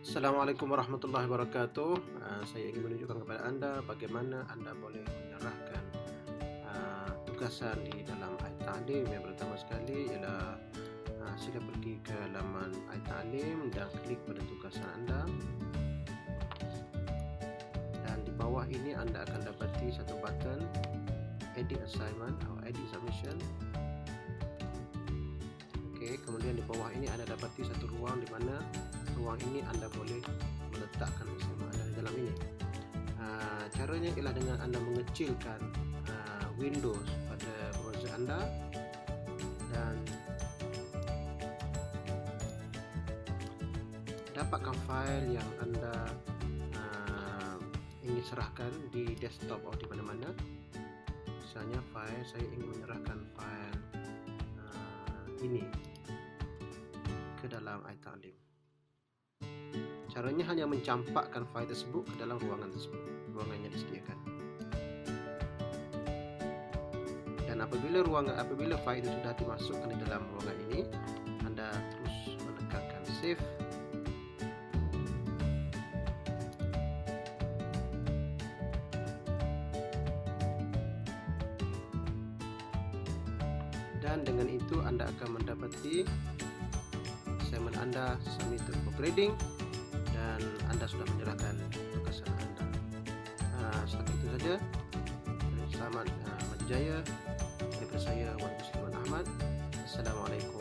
Assalamualaikum warahmatullahi wabarakatuh. Uh, saya ingin menunjukkan kepada anda bagaimana anda boleh menyerahkan uh, tugasan di dalam iTalim. Yang pertama sekali ialah uh, sila pergi ke laman iTalim dan klik pada tugasan anda. Dan di bawah ini anda akan dapati satu button Edit Assignment atau Edit Submission. Okey, kemudian di bawah ini anda dapati satu ruang di mana ruang ini anda boleh meletakkan bersama anda di dalam ini. Uh, caranya ialah dengan anda mengecilkan uh, Windows pada browser anda dan dapatkan file yang anda uh, ingin serahkan di desktop atau di mana-mana. Misalnya file saya ingin menyerahkan file uh, ini ke dalam iTalim Caranya hanya mencampakkan file tersebut ke dalam ruangan tersebut, ruangan yang disediakan. Dan apabila ruangan apabila file itu sudah dimasukkan di dalam ruangan ini, anda terus menekankan save. Dan dengan itu anda akan mendapati assignment anda submitted for grading dan anda sudah menyerahkan tugasan anda. Uh, setakat itu saja. Selamat uh, berjaya daripada saya Wan Musliman Ahmad. Assalamualaikum